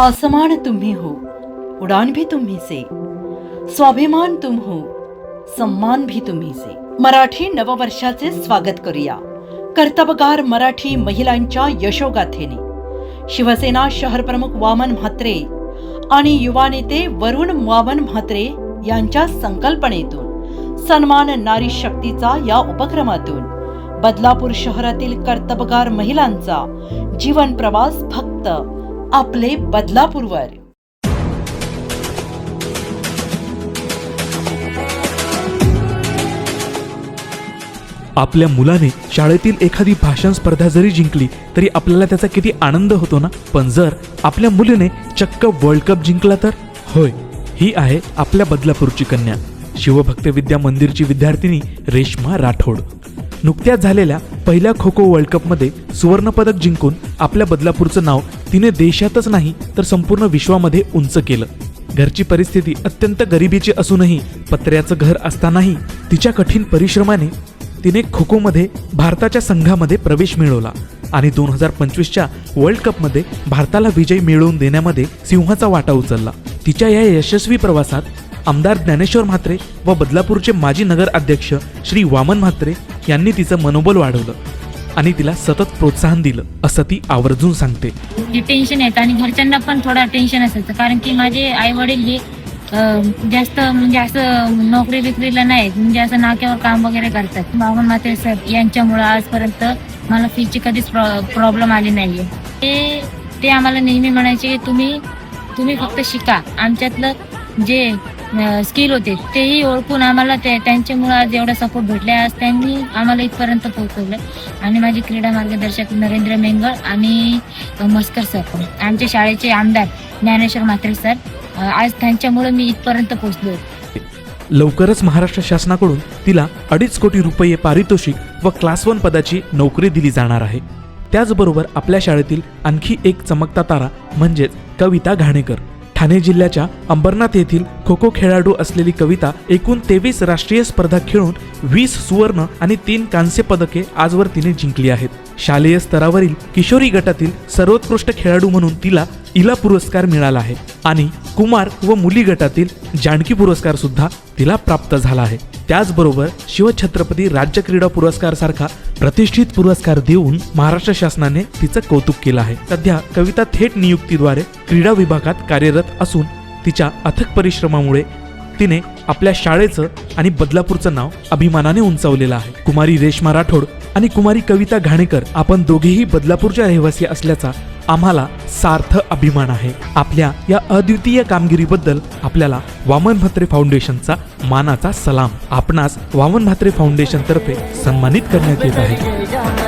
आसमान तुम्ही हो उडान भी तुम्ही से स्वाभिमान तुम हो सम्मान भी तुम्ही से. मराठी नववर्षाचे स्वागत करूया. कर्तबगार मराठी महिलांच्या यशोगाथेने. शिवसेना शहर प्रमुख वामन म्हात्रे आणि युवा नेते वरुण वामन म्हात्रे यांच्या संकल्पनेतून सन्मान नारी शक्तीचा या उपक्रमातून बदलापूर शहरातील कर्तबगार महिलांचा जीवन प्रवास फक्त आपले बदलापूरवर. आपल्या मुलाने शाळेतील एखादी भाषण स्पर्धा जरी जिंकली तरी आपल्याला त्याचा किती आनंद होतो ना? पण जर आपल्या मुलीने चक्क वर्ल्ड कप जिंकला तर? होय ही आहे आपल्या बदलापूरची कन्या. शिवभक्त विद्या मंदिरची विद्यार्थिनी रेश्मा राठोड. नुकत्याच झालेल्या पहिल्या खो खो वर्ल्ड कपमध्ये सुवर्णपदक जिंकून आपल्या बदलापूरचं नाव तिने देशातच नाही तर संपूर्ण विश्वामध्ये उंच केलं. घरची परिस्थिती अत्यंत गरिबीची असूनही पत्र्याचं घर असतानाही तिच्या कठीण परिश्रमाने तिने खो खोमध्ये भारताच्या संघामध्ये प्रवेश मिळवला आणि दोन हजार पंचवीसच्या वर्ल्ड कपमध्ये भारताला विजय मिळवून देण्यामध्ये सिंहाचा वाटा उचलला. तिच्या या यशस्वी प्रवासात आमदार ज्ञानेश्वर म्हात्रे व बदलापूरचे माजी नगर अध्यक्ष श्री वामन म्हात्रे यांनी तिचं मनोबल वाढवलं आणि तिला सतत प्रोत्साहन दिलं असं ती आवर्जून सांगते. जे टेन्शन येतं आणि घरच्यांना पण थोडा टेन्शन असायचं. कारण की माझे आई वडील हे अं, जास्त म्हणजे असं नोकरी बिकरीला नाही म्हणजे असं नाक्यावर काम वगैरे करतात. बाबा माते सर यांच्यामुळं आजपर्यंत मला फीची कधीच प्रॉब्लेम आली नाहीये. ते ते आम्हाला नेहमी म्हणायचे की तुम्ही तुम्ही फक्त शिका. आमच्यातलं जे स्किल होते. तेही ओळखून आम्हाला ते त्यांच्यामुळे आज एवढा सपोर्ट भेटले आज त्यांनी आम्हाला इथपर्यंत पोहोचवलं. आणि माझे क्रीडा मार्गदर्शक नरेंद्र मेंगळ आणि मस्कर सर आमच्या शाळेचे आमदार ज्ञानेश्वर म्हात्रे सर आज त्यांच्यामुळे मी इथपर्यंत पोहोचलो लवकरच महाराष्ट्र शासनाकडून तिला अडीच कोटी रुपये पारितोषिक व क्लास वन पदाची नोकरी दिली जाणार आहे. त्याचबरोबर आपल्या शाळेतील आणखी एक चमकता तारा म्हणजेच कविता घाणेकर. ठाणे जिल्ह्याच्या अंबरनाथ येथील खो खो खेळाडू असलेली कविता एकूण तेवीस राष्ट्रीय स्पर्धा खेळून वीस सुवर्ण आणि तीन कांस्य पदके आजवर तिने जिंकली आहेत. शालेय स्तरावरील किशोरी गटातील सर्वोत्कृष्ट खेळाडू म्हणून तिला इला पुरस्कार मिळाला आहे आणि कुमार व मुली गटातील जानकी पुरस्कार सुद्धा तिला प्राप्त झाला आहे. त्याचबरोबर शिवछत्रपती राज्य क्रीडा पुरस्कार सारखा प्रतिष्ठित पुरस्कार देऊन महाराष्ट्र शासनाने तिचं कौतुक केलं आहे. सध्या कविता थेट नियुक्तीद्वारे क्रीडा विभागात कार्यरत असून तिच्या अथक परिश्रमामुळे तिने आपल्या शाळेचं आणि बदलापूरचं नाव अभिमानाने उंचावलेलं आहे. कुमारी रेश्मा राठोड आणि कुमारी कविता घाणेकर आपण दोघेही बदलापूरच्या रहिवासी असल्याचा आम्हाला सार्थ अभिमान आहे. आपल्या या अद्वितीय कामगिरीबद्दल आपल्याला वामन म्हात्रे फाउंडेशनचा मानाचा सलाम. आपणास वामन म्हात्रे फाउंडेशन तर्फे सन्मानित करण्यात येत आहे.